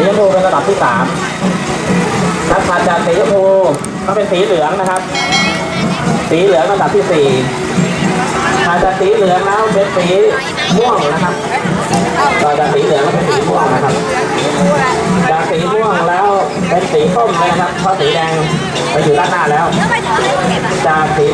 สีชมพูเป็นระดับที่สามนักขัดจากสีชมพูก็เป็นสีเหลืองนะครับ สีเหลืองระดับที่สี่ถัดจากสีเหลืองแล้วเป็นสีม่วงนะครับต่อจากสีเหลืองก็เป็นสีม่วงนะครับ จากสีม่วงแล้วเป็นสีส้มเลยนะครับเพราะสีแดงไปอยู่ด้านหน้าแล้ว จากสี